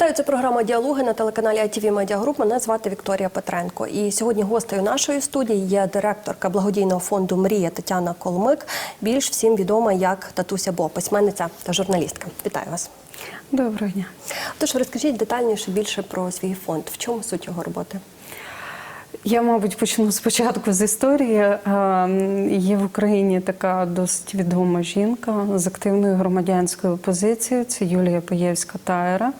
Вітаю, це програма Діалоги на телеканалі ITV Media Group. Мене звати Вікторія Петренко. І сьогодні гостею нашої студії є директорка благодійного фонду Мрія Тетяна Колмик. Більш всім відома як Татуся Бо, письменниця та журналістка. Вітаю вас. Доброго дня. Тож розкажіть детальніше більше про свій фонд. В чому суть його роботи? Я, мабуть, почну спочатку з історії. Е, Є в Україні така досить відома жінка з активною громадянською позицією. Це Юлія Паєвська Тайра.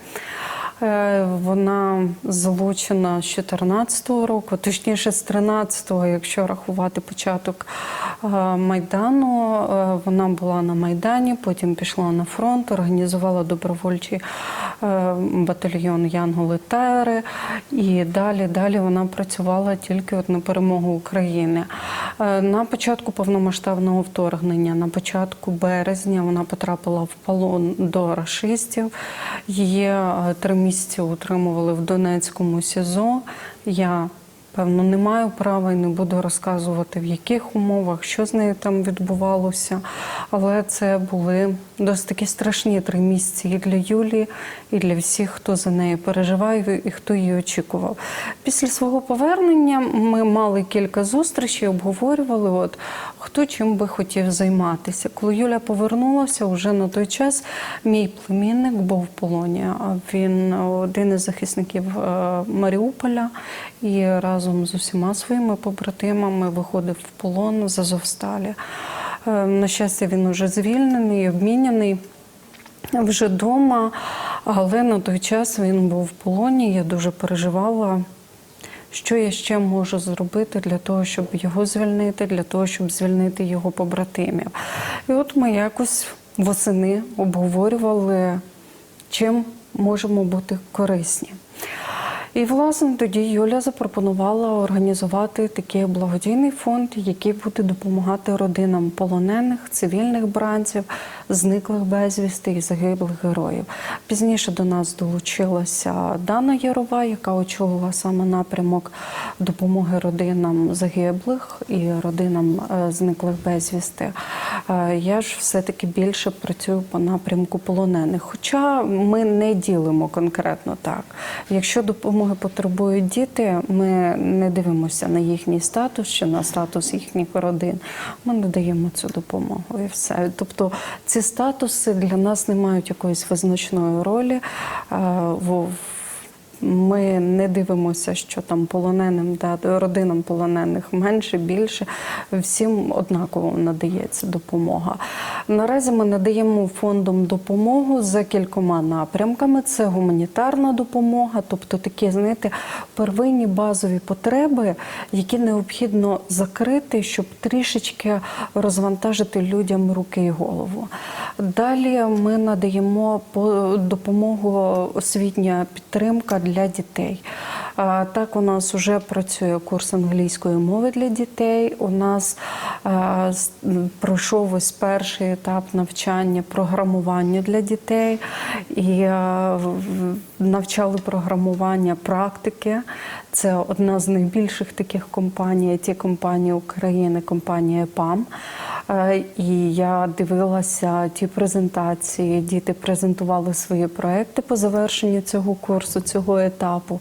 Е, Вона залучена з 2014 року, точніше з 13-го, якщо рахувати початок е, Майдану. Е, Вона була на Майдані, потім пішла на фронт, організувала добровольчий батальйон Янголи Тайри. І далі, далі вона працювала тільки от на перемогу України. На початку повномасштабного вторгнення, на початку березня, вона потрапила в полон до рашистів. Її три місяці утримували в Донецькому СІЗО. Я Певно, не маю права і не буду розказувати, в яких умовах, що з нею там відбувалося. Але це були досить такі страшні три місяці і для Юлії, і для всіх, хто за нею переживає і хто її очікував. Після свого повернення ми мали кілька зустрічей, обговорювали, от, хто чим би хотів займатися. Коли Юля повернулася, вже на той час мій племінник був в полоні. Він один із захисників е, Маріуполя і разом з усіма своїми побратимами виходив в полон з Азовсталі. Е, На щастя, він уже звільнений, обміняний. Вже вдома, але на той час він був в полоні. Я дуже переживала, що я ще можу зробити для того, щоб його звільнити, для того, щоб звільнити його побратимів. І от ми якось восени обговорювали, чим можемо бути корисні. І, власне, тоді Юля запропонувала організувати такий благодійний фонд, який буде допомагати родинам полонених, цивільних бранців, зниклих безвісти і загиблих героїв. Пізніше до нас долучилася Дана Ярова, яка очолила саме напрямок допомоги родинам загиблих і родинам е, зниклих безвісти. Е, Я ж все-таки більше працюю по напрямку полонених. Хоча ми не ділимо конкретно так. Якщо допомоги потребують діти, ми не дивимося на їхній статус чи на статус їхніх родин. Ми надаємо цю допомогу і все. Тобто ці статуси для нас не мають якоїсь визначної ролі. Е, в- Ми не дивимося, що там полоненим да, родинам полонених менше, більше. Всім однаково надається допомога. Наразі ми надаємо фондом допомогу за кількома напрямками. Це гуманітарна допомога, тобто такі, знаєте, первинні базові потреби, які необхідно закрити, щоб трішечки розвантажити людям руки і голову. Далі ми надаємо по- допомогу освітня підтримка для дітей. Так, у нас вже працює курс англійської мови для дітей. У нас пройшов ось перший етап навчання програмуванню для дітей і навчали програмування практики. Це одна з найбільших таких компаній, ті компанії України, компанія ПАМ. Е, І я дивилася ті презентації. Діти презентували свої проекти по завершенню цього курсу, цього етапу.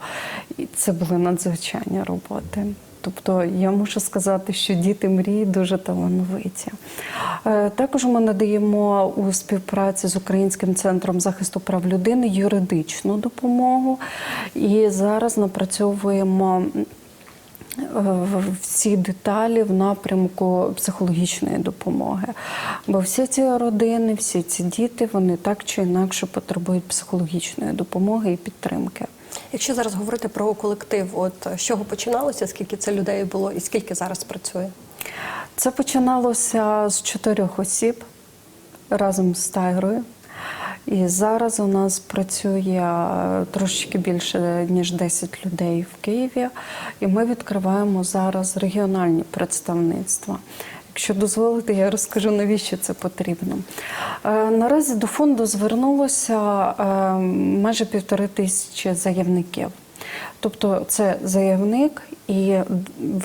І це були надзвичайні роботи. Тобто я можу сказати, що діти мрії дуже талановиті. Е, Також ми надаємо у співпраці з Українським центром захисту прав людини юридичну допомогу. І зараз напрацьовуємо всі деталі в напрямку психологічної допомоги. Бо всі ці родини, всі ці діти, вони так чи інакше потребують психологічної допомоги і підтримки. Якщо зараз говорити про колектив, от з чого починалося, скільки це людей було і скільки зараз працює? Це починалося з чотирьох осіб разом з Тайрою. І зараз у нас працює е, трошечки більше ніж 10 людей в Києві, і ми відкриваємо зараз регіональні представництва. Якщо дозволите, я розкажу, навіщо це потрібно. Е, Наразі до фонду звернулося е, майже півтори тисячі заявників. Тобто це заявник, і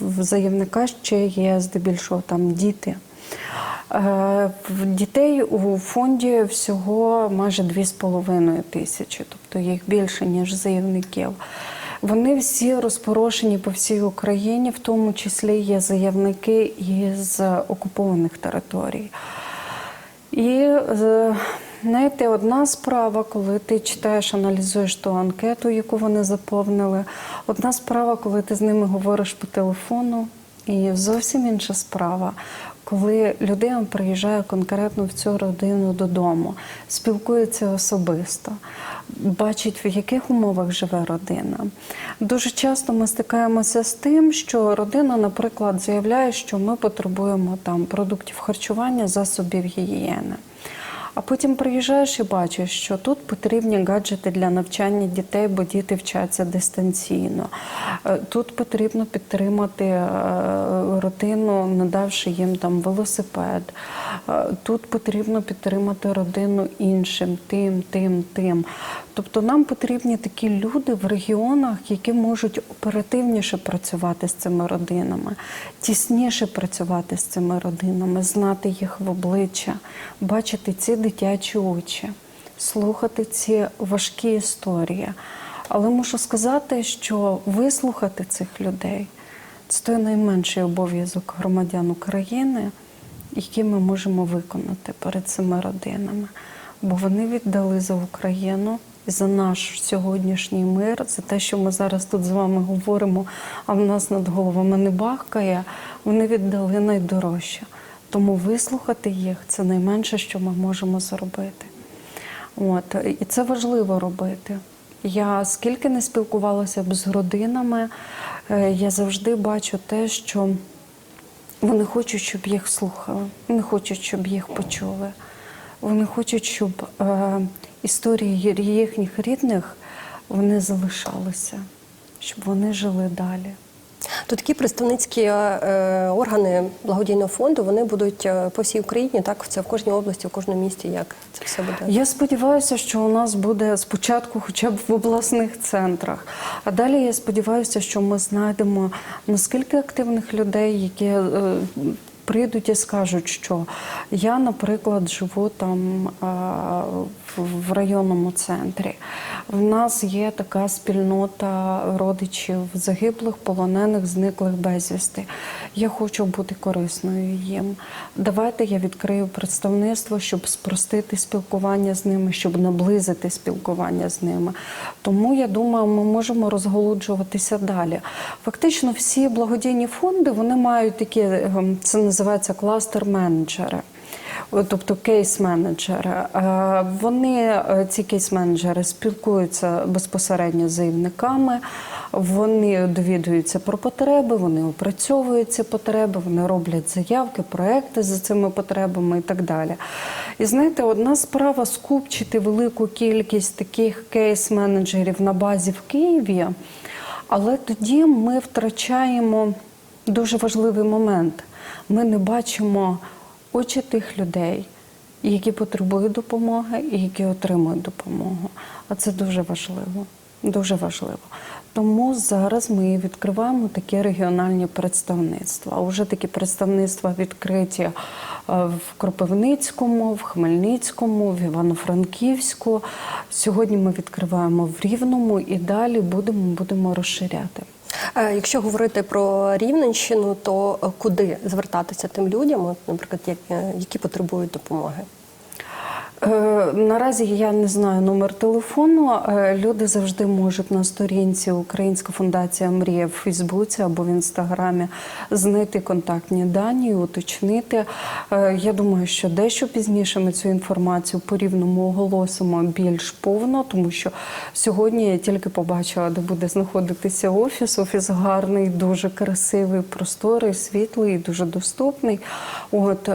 в заявника ще є здебільшого там діти. Е, Дітей у фонді всього майже 2,5 тисячі, тобто їх більше, ніж заявників. Вони всі розпорошені по всій Україні, в тому числі є заявники із окупованих територій. І е, знаєте, одна справа, коли ти читаєш, аналізуєш ту анкету, яку вони заповнили. Одна справа, коли ти з ними говориш по телефону, і зовсім інша справа, коли людина приїжджає конкретно в цю родину додому, спілкується особисто, бачить, в яких умовах живе родина. Дуже часто ми стикаємося з тим, що родина, наприклад, заявляє, що ми потребуємо там продуктів харчування, засобів гігієни. А потім приїжджаєш і бачиш, що тут потрібні гаджети для навчання дітей, бо діти вчаться дистанційно. Е, Тут потрібно підтримати е, родину, надавши їм там велосипед. Е, Тут потрібно підтримати родину іншим, тим, тим, тим. Тобто нам потрібні такі люди в регіонах, які можуть оперативніше працювати з цими родинами, тісніше працювати з цими родинами, знати їх в обличчя, бачити ці дитячі очі, слухати ці важкі історії. Але мушу сказати, що вислухати цих людей це той найменший обов'язок громадян України, який ми можемо виконати перед цими родинами. Бо вони віддали за Україну, за наш сьогоднішній мир, за те, що ми зараз тут з вами говоримо, а в нас над головами не бахкає. Вони віддали найдорожче. Тому вислухати їх це найменше, що ми можемо зробити. От і це важливо робити. Я скільки не спілкувалася б з родинами, е, я завжди бачу те, що вони хочуть, щоб їх слухали, вони хочуть, щоб їх почули. Вони хочуть, щоб е, історії їхніх рідних вони залишалися, щоб вони жили далі. То такі представницькі е, органи благодійного фонду вони будуть е, по всій Україні, так це в кожній області, в кожному місті. Як це все буде? Я сподіваюся, що у нас буде спочатку, хоча б в обласних центрах. А далі я сподіваюся, що ми знайдемо наскільки активних людей, які е, прийдуть і скажуть, що я, наприклад, живу там в- районному центрі. В нас є така спільнота родичів загиблих, полонених, зниклих безвісти. Я хочу бути корисною їм. Давайте я відкрию представництво, щоб спростити спілкування з ними, щоб наблизити спілкування з ними. Тому я думаю, ми можемо розголуджуватися далі. Фактично, всі благодійні фонди вони мають такі, ем, це називається кластер-менеджери. Тобто кейс-менеджери. Вони, е, ці кейс-менеджери, спілкуються безпосередньо з заявниками, вони довідуються про потреби, вони опрацьовують ці потреби, вони роблять заявки, проекти за цими потребами і так далі. І знаєте, одна справа скупчити велику кількість таких кейс-менеджерів на базі в Києві, але тоді ми втрачаємо дуже важливий момент. Ми не бачимо очі тих людей, які потребують допомоги і які отримують допомогу. А це дуже важливо. Дуже важливо. Тому зараз ми відкриваємо такі регіональні представництва. А вже такі представництва відкриті е, в Кропивницькому, в Хмельницькому, в Івано-Франківську. Сьогодні ми відкриваємо в Рівному і далі будемо, будемо розширяти. Е, Якщо говорити про Рівненщину, то е, куди звертатися тим людям, наприклад, е, які потребують допомоги? Е, Наразі я не знаю номер телефону. Е, Люди завжди можуть на сторінці Українська фундація Мрія в Фейсбуці або в інстаграмі знайти контактні дані, уточнити. Е, Я думаю, що дещо пізніше ми цю інформацію по рівному оголосимо більш повно, тому що сьогодні я тільки побачила, де буде знаходитися офіс. Офіс гарний, дуже красивий, просторий, світлий, дуже доступний. От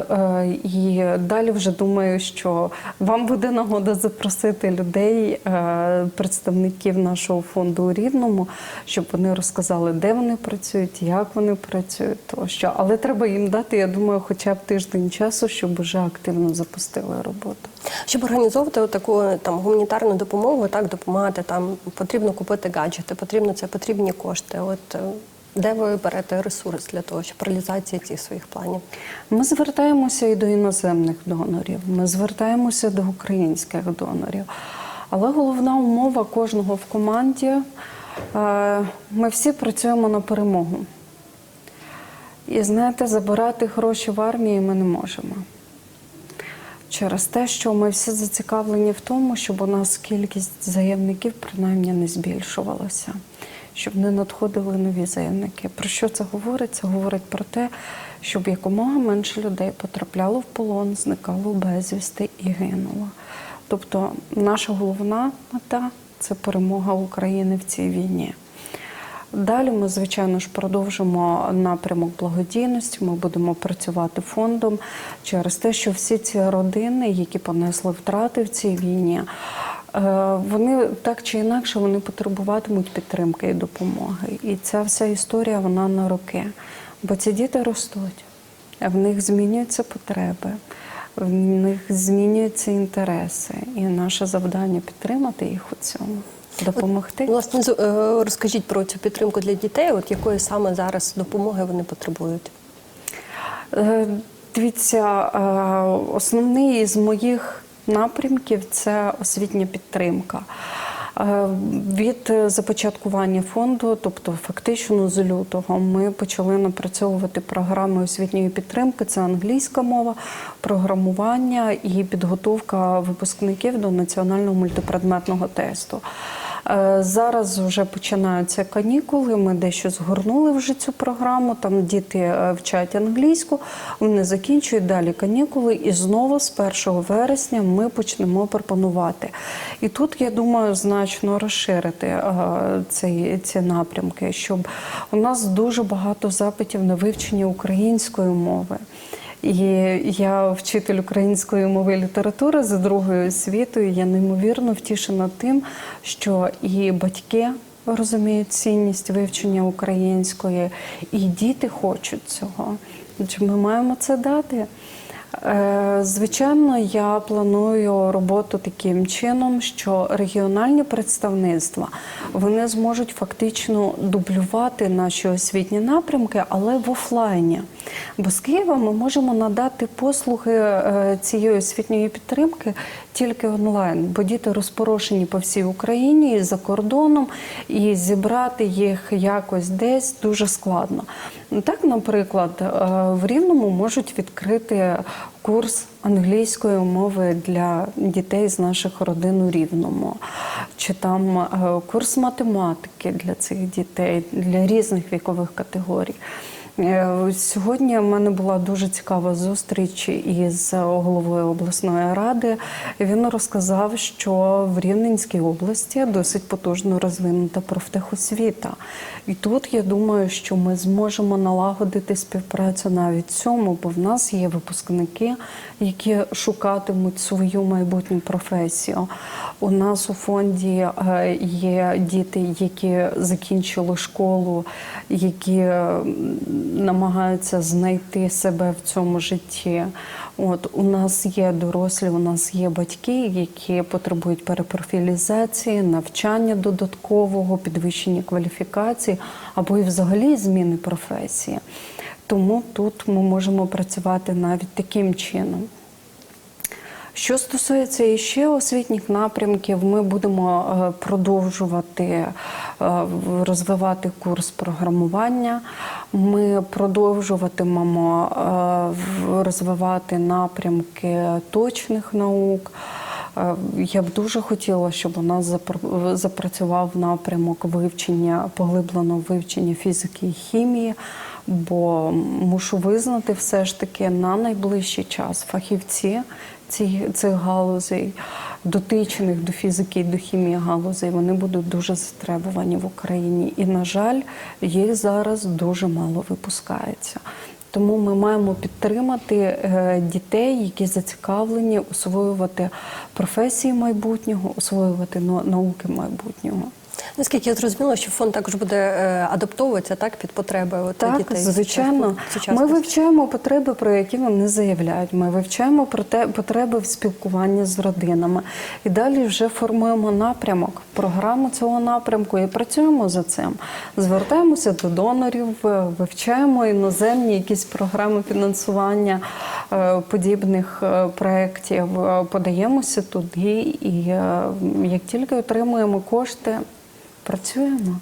і далі вже думаю, що вам буде нагода запросити людей, е, представників нашого фонду у Рівному, щоб вони розказали, де вони працюють, як вони працюють, тощо. Але треба їм дати, я думаю, хоча б тиждень часу, щоб вже активно запустили роботу. Щоб організовувати таку там гуманітарну допомогу, так допомагати там потрібно купити гаджети, потрібно це потрібні кошти. От е, Де ви берете ресурс для того, щоб реалізація цих своїх планів? Ми звертаємося і до іноземних донорів, ми звертаємося до українських донорів. Але головна умова кожного в команді е, ми всі працюємо на перемогу. І знаєте, забирати гроші в армії ми не можемо. Через те, що ми всі зацікавлені в тому, щоб у нас кількість заявників принаймні не збільшувалася, щоб не надходили нові заявники. Про що це говорить? Це говорить про те, щоб якомога менше людей потрапляло в полон, зникало безвісти і гинуло. Тобто наша головна мета це перемога України в цій війні. Далі ми, звичайно ж, продовжимо напрямок благодійності. Ми будемо працювати фондом через те, що всі ці родини, які понесли втрати в цій війні, вони так чи інакше вони потребуватимуть підтримки і допомоги. І ця вся історія вона на роки. Бо ці діти ростуть, в них змінюються потреби. В них змінюються інтереси, і наше завдання підтримати їх у цьому, допомогти. Власне, е, розкажіть про цю підтримку для дітей, от якої саме зараз допомоги вони потребують. Е, Дивіться, е, основний із моїх напрямків це освітня підтримка. Е, Від започаткування фонду, тобто фактично з лютого, ми почали напрацьовувати програми освітньої підтримки. Це англійська мова, програмування і підготовка випускників до національного мультипредметного тесту. Е, Зараз вже починаються канікули. Ми дещо згорнули вже цю програму. Там діти е, вчать англійську, вони закінчують далі канікули, і знову з 1 вересня ми почнемо пропонувати. І тут я думаю значно розширити е, ці, ці напрямки, щоб у нас дуже багато запитів на вивчення української мови. І я вчитель української мови і літератури за другою освітою. Я неймовірно втішена тим, що і батьки розуміють цінність вивчення української, і діти хочуть цього. Чи ми маємо це дати? Е, Звичайно, я планую роботу таким чином, що регіональні представництва вони зможуть фактично дублювати наші освітні напрямки, але в офлайні. Бо з Києва ми можемо надати послуги е, цієї освітньої підтримки тільки онлайн, бо діти розпорошені по всій Україні і за кордоном, і зібрати їх якось десь дуже складно. Так, наприклад, е, в Рівному можуть відкрити курс англійської мови для дітей з наших родин у Рівному, чи там е, курс математики для цих дітей, для різних вікових категорій. Е, Сьогодні в мене була дуже цікава зустріч із головою обласної ради. Він розказав, що в Рівненській області досить потужно розвинута профтехосвіта. І тут я думаю, що ми зможемо налагодити співпрацю навіть цьому, бо в нас є випускники, які шукатимуть свою майбутню професію. У нас у фонді е, є діти, які закінчили школу, які намагаються знайти себе в цьому житті. От у нас є дорослі, у нас є батьки, які потребують перепрофілізації, навчання додаткового, підвищення кваліфікації або і взагалі зміни професії. Тому тут ми можемо працювати навіть таким чином. Що стосується іще освітніх напрямків, ми будемо е, продовжувати е, розвивати курс програмування. Ми продовжуватимемо е, розвивати напрямки точних наук. Я б дуже хотіла, щоб у нас запрацював напрямок вивчення, поглибленого вивчення фізики і хімії, бо мушу визнати все ж таки на найближчий час фахівці ці- цих галузей, дотичних до фізики і до хімії галузей, вони будуть дуже затребувані в Україні. І, на жаль, їх зараз дуже мало випускається. Тому ми маємо підтримати е, дітей, які зацікавлені освоювати професії майбутнього, освоювати науки майбутнього. Наскільки я зрозуміла, що фонд також буде е, адаптовуватися так під потреби от, Так, дітей. звичайно. Ми вивчаємо потреби, про які вони заявляють. Ми вивчаємо про те, потреби в спілкуванні з родинами. І далі вже формуємо напрямок, програму цього напрямку і працюємо за цим. Звертаємося до донорів, е, вивчаємо іноземні якісь програми фінансування е, подібних проєктів, подаємося туди, і як тільки отримуємо кошти, працюємо.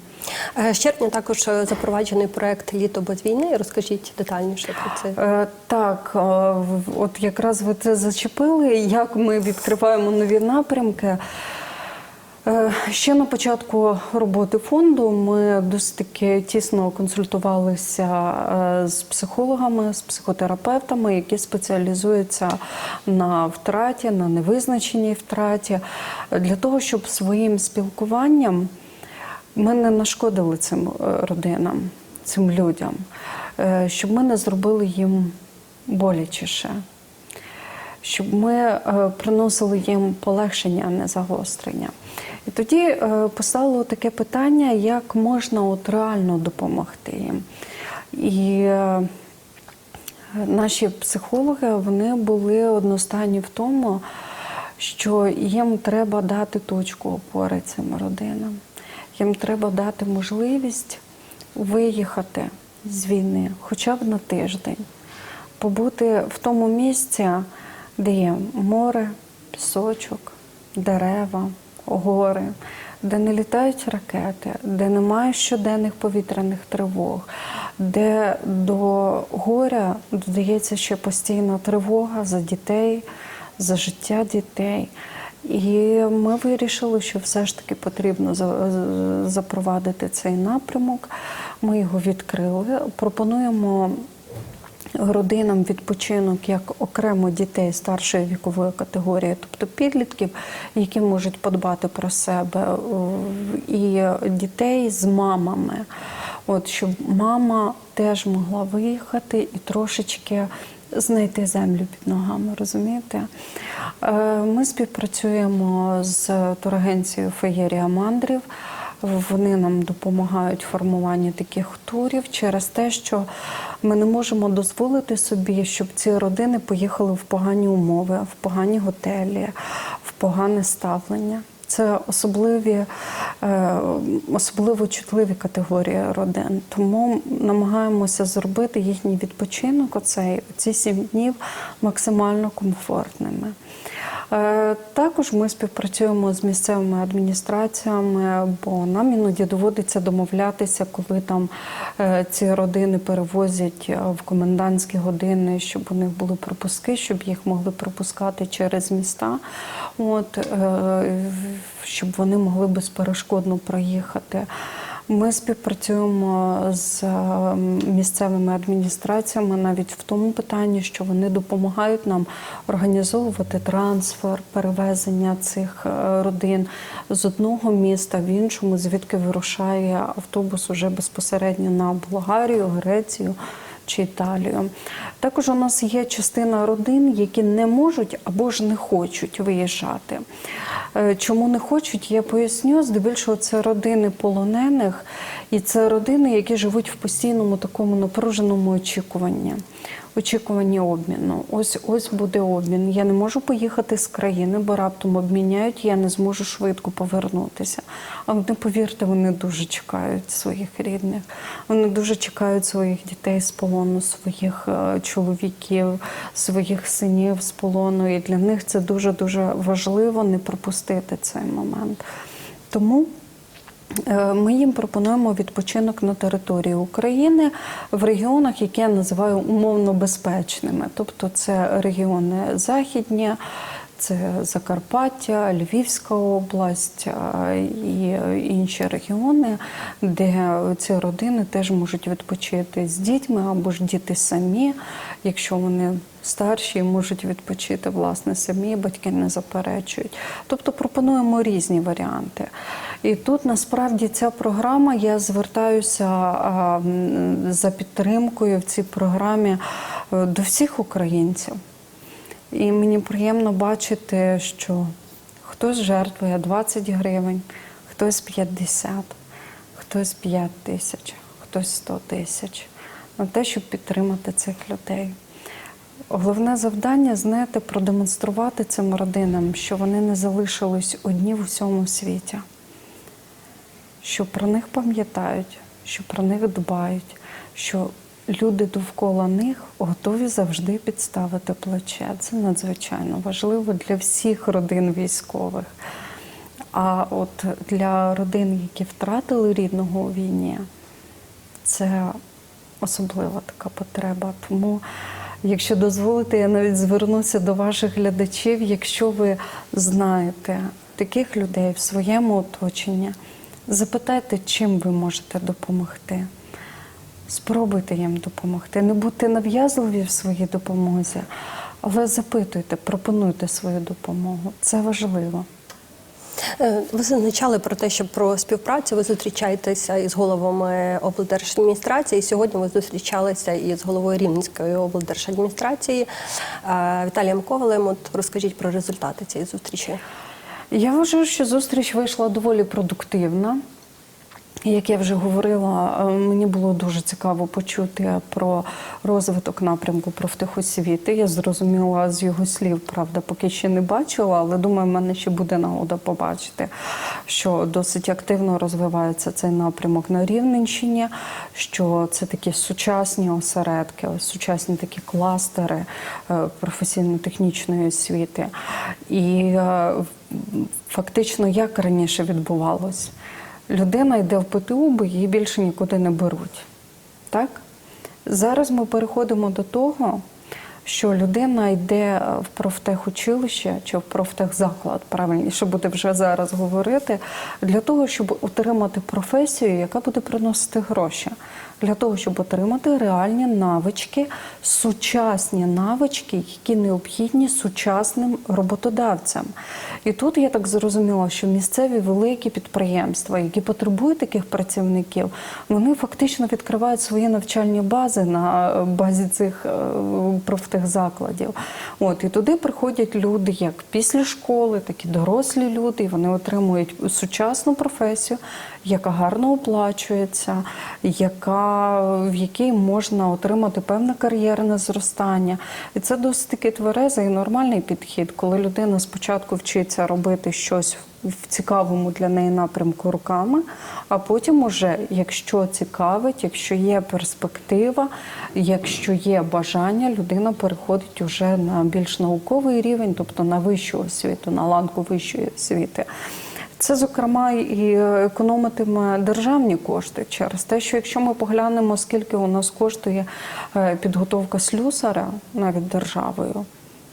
Е, З червня також е, запроваджений проект Літо без війни. Розкажіть детальніше про це. Е, Так, е, от якраз ви це зачепили. Як ми відкриваємо нові напрямки? Е, Ще на початку роботи фонду ми досить таки тісно консультувалися е, з психологами, з психотерапевтами, які спеціалізуються на втраті, на невизначеній втраті, е, для того, щоб своїм спілкуванням ми не нашкодили цим е, родинам, цим людям, е, щоб ми не зробили їм болячіше, щоб ми е, приносили їм полегшення, а не загострення. І тоді постало таке питання, як можна от реально допомогти їм. І наші психологи вони були одностайні в тому, що їм треба дати точку опори цим родинам. Їм треба дати можливість виїхати з війни хоча б на тиждень, побути в тому місці, де є море, пісочок, дерева, гори, де не літають ракети, де немає щоденних повітряних тривог, де до горя додається ще постійна тривога за дітей, за життя дітей. І ми вирішили, що все ж таки потрібно запровадити цей напрямок. Ми його відкрили. Пропонуємо родинам відпочинок як окремо дітей старшої вікової категорії, тобто підлітків, які можуть подбати про себе, е, і дітей з мамами. От щоб мама теж могла виїхати і трошечки знайти землю під ногами, розумієте? Е, Ми співпрацюємо з турагенцією Феєрія Мандрів. Вони нам допомагають в формуванні таких турів через те, що ми не можемо дозволити собі, щоб ці родини поїхали в погані умови, в погані готелі, в погане ставлення. Це особливі, е, особливо чутливі категорії родин. Тому намагаємося зробити їхній відпочинок, оцей ці сім днів максимально комфортними. Е, Також ми співпрацюємо з місцевими адміністраціями, бо нам іноді доводиться домовлятися, коли там е, ці родини перевозять е, в комендантські години, щоб у них були пропуски, щоб їх могли пропускати через міста, от, щоб вони могли безперешкодно проїхати. Ми співпрацюємо з е, місцевими адміністраціями навіть в тому питанні, що вони допомагають нам організовувати трансфер, перевезення цих е, родин з одного міста в іншому, звідки вирушає автобус уже безпосередньо на Болгарію, Грецію. Чи Італію. Також у нас є частина родин, які не можуть або ж не хочуть виїжджати. Е, Чому не хочуть, я поясню. Здебільшого це родини полонених, і це родини, які живуть в постійному такому напруженому очікуванні. Очікуванні обміну. Ось ось буде обмін. Я не можу поїхати з країни, бо раптом обміняють, я не зможу швидко повернутися. А вони, повірте, вони дуже чекають своїх рідних. Вони дуже чекають своїх дітей з полону, своїх е, чоловіків, своїх синів з полону. І для них це дуже дуже важливо не пропустити цей момент. Тому Ми їм пропонуємо відпочинок на території України в регіонах, які я називаю умовно безпечними. Тобто це регіони західні, це Закарпаття, Львівська область і інші регіони, де ці родини теж можуть відпочити з дітьми або ж діти самі, якщо вони старші можуть відпочити власне самі, батьки не заперечують. Тобто пропонуємо різні варіанти. І тут насправді ця програма, я звертаюся за підтримкою в цій програмі е, до всіх українців. І мені приємно бачити, що хтось жертвує 20 гривень, хтось 50, хтось 5 тисяч, хтось 100 тисяч на те, щоб підтримати цих людей. Головне завдання знаєте, продемонструвати цим родинам, що вони не залишились одні в усьому світі, що про них пам'ятають, що про них дбають, що люди довкола них готові завжди підставити плече. Це надзвичайно важливо для всіх родин військових. А от для родин, які втратили рідного у війні, це особлива така потреба. Тому, якщо дозволите, я навіть звернуся до ваших глядачів, якщо ви знаєте таких людей в своєму оточенні, запитайте, чим ви можете допомогти. Спробуйте їм допомогти. Не будьте нав'язливі в своїй допомозі, але запитуйте, пропонуйте свою допомогу. Це важливо. Е, Ви зазначали про те, що про співпрацю ви зустрічаєтеся із головами облдержадміністрації. Сьогодні ви зустрічалися із головою Рівненської облдержадміністрації е, Віталієм Ковалем. От розкажіть про результати цієї зустрічі. Я вважаю, що зустріч вийшла доволі продуктивна. Як я вже говорила, е, мені було дуже цікаво почути про розвиток напрямку профтехосвіти. Я зрозуміла з його слів, правда, поки ще не бачила, але думаю, в мене ще буде нагода побачити, що досить активно розвивається цей напрямок на Рівненщині, що це такі сучасні осередки, сучасні такі кластери е, професійно-технічної освіти. І е, фактично як раніше відбувалось? Людина йде в ПТУ, бо її більше нікуди не беруть. Так? Зараз ми переходимо до того, що людина йде в профтехучилище чи в профтехзаклад, правильніше буде вже зараз говорити, для того, щоб отримати професію, яка буде приносити гроші, для того, щоб отримати реальні навички, сучасні навички, які необхідні сучасним роботодавцям. І тут я так зрозуміла, що місцеві великі підприємства, які потребують таких працівників, вони фактично відкривають свої навчальні бази на е, базі цих е, профтехзакладів. От і туди приходять люди, як після школи, так і дорослі люди. і Вони отримують сучасну професію, яка гарно оплачується, яка в якій можна отримати певне кар'єрне зростання. І це досить таки тверезий і нормальний підхід, коли людина спочатку вчиться робити щось в цікавому для неї напрямку руками, а потім, уже, якщо цікавить, якщо є перспектива, якщо є бажання, людина переходить уже на більш науковий рівень, тобто на вищу освіту, на ланку вищої освіти. Це, зокрема, і економитиме державні кошти через те, що якщо ми поглянемо, скільки у нас коштує е, підготовка слюсаря навіть державою,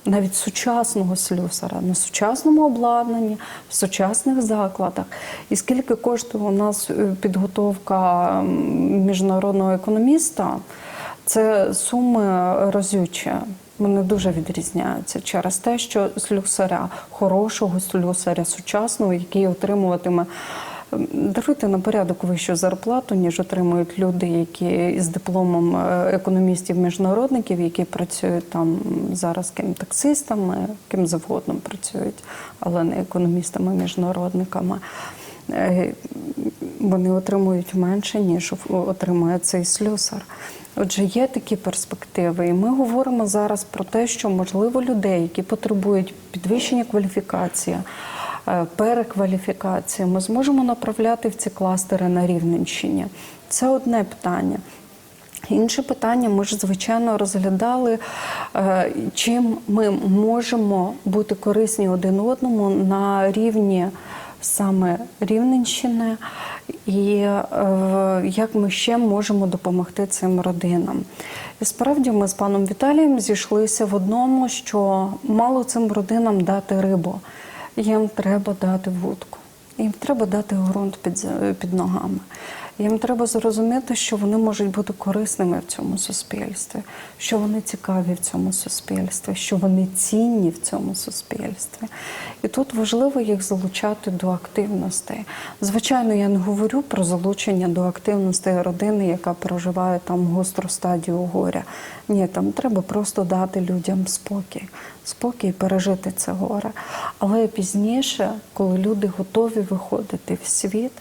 навіть сучасного слюсара на сучасному обладнанні, в сучасних закладах, і скільки коштує у нас е, підготовка міжнародного економіста, це суми разючі. Вони дуже відрізняються через те, що слюсаря, хорошого слюсаря, сучасного, який отримуватиме даруйте на порядок вищу зарплату, ніж отримують люди, які з дипломом е, економістів-міжнародників, які працюють там зараз ким таксистами, ким завгодно працюють, але не економістами-міжнародниками. Е, Вони отримують менше, ніж отримує цей слюсар. Отже, є такі перспективи, і ми говоримо зараз про те, що можливо людей, які потребують підвищення кваліфікації, е, перекваліфікації, ми зможемо направляти в ці кластери на Рівненщині. Це одне питання. Інше питання, ми ж звичайно розглядали, е, чим ми можемо бути корисні один одному на рівні саме Рівненщини, і е, як ми ще можемо допомогти цим родинам. І справді ми з паном Віталієм зійшлися в одному, що мало цим родинам дати рибу, їм треба дати вудку. Їм треба дати ґрунт під, під ногами. Їм треба зрозуміти, що вони можуть бути корисними в цьому суспільстві, що вони цікаві в цьому суспільстві, що вони цінні в цьому суспільстві. І тут важливо їх залучати до активностей. Звичайно, я не говорю про залучення до активностей родини, яка проживає там гостру стадію горя. Ні, там треба просто дати людям спокій, спокій пережити це горе. Але пізніше, коли люди готові виходити в світ,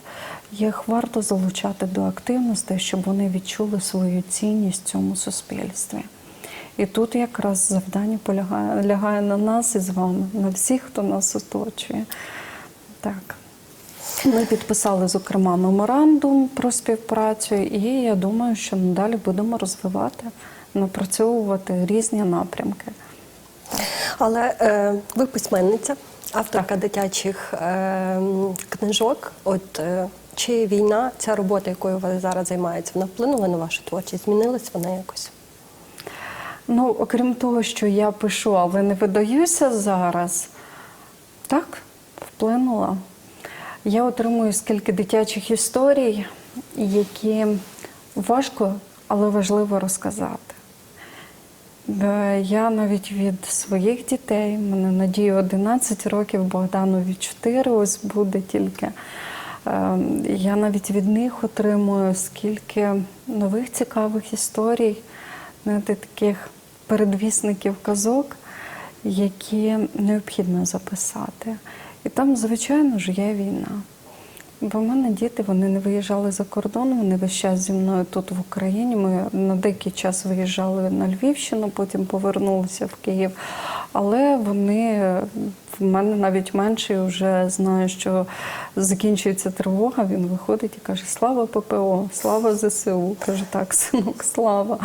їх варто залучати до активностей, щоб вони відчули свою цінність в цьому суспільстві. І тут якраз завдання полягає лягає на нас із вами, на всіх, хто нас оточує. Так. Ми підписали, зокрема, меморандум про співпрацю, і я думаю, що надалі будемо розвивати, напрацьовувати різні напрямки. Але е, ви письменниця, авторка дитячих е, книжок. От е, чи війна, ця робота, якою ви зараз займаєтеся, вона вплинула на вашу творчість? Змінилась вона якось? Ну, окрім того, що я пишу, але не видаюся зараз, так, вплинула. Я отримую скільки дитячих історій, які важко, але важливо розказати. Я навіть від своїх дітей, мене надію 11 років, Богданові 4, ось буде тільки. Е, Я навіть від них отримую скільки нових цікавих історій, таких передвісників казок, які необхідно записати. І там, звичайно ж, є війна. Бо в мене діти вони не виїжджали за кордон, вони весь час зі мною тут в Україні. Ми на деякий час виїжджали на Львівщину, потім повернулися в Київ. Але вони в мене навіть менший вже знає, що закінчується тривога. Він виходить і каже: Слава ППО, слава ЗСУ. Каже, так, синок, слава.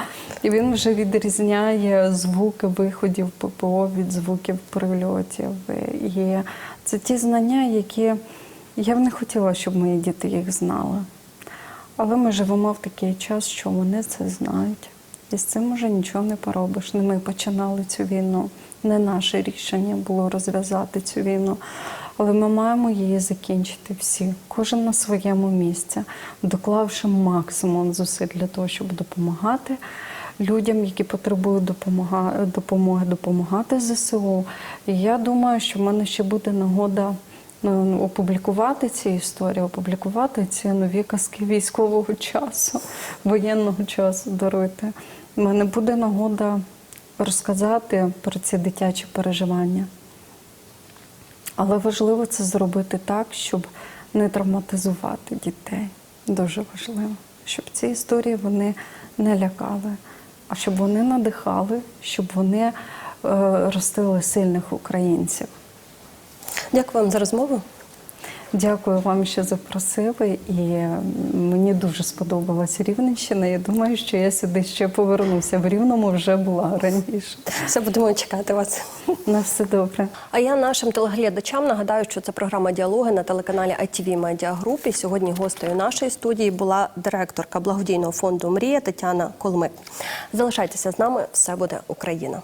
І він вже відрізняє звуки виходів ППО від звуків прильотів. І це ті знання, які. Я б не хотіла, щоб мої діти їх знали. Але ми живемо в такий час, що вони це знають. І з цим вже нічого не поробиш. Не ми починали цю війну. Не наше рішення було розв'язати цю війну. Але ми маємо її закінчити всі, кожен на своєму місці, доклавши максимум зусиль для того, щоб допомагати людям, які потребують допомоги, допомагати ЗСУ. І я думаю, що в мене ще буде нагода ну, опублікувати ці історії, опублікувати ці нові казки військового часу, воєнного часу даруйте. У мене буде нагода розказати про ці дитячі переживання. Але важливо це зробити так, щоб не травматизувати дітей. Дуже важливо, щоб ці історії вони не лякали, а щоб вони надихали, щоб вони е, ростили сильних українців. Дякую вам за розмову. Дякую вам, що запросили, і мені дуже сподобалась Рівненщина. Я думаю, що я сюди ще повернуся. В Рівному вже була раніше. Все будемо чекати вас. На все добре. А я нашим телеглядачам нагадаю, що це програма діалоги на телеканалі ITV Media Group. І сьогодні гостею нашої студії була директорка благодійного фонду Мрія Тетяна Колмик. Залишайтеся з нами, все буде Україна.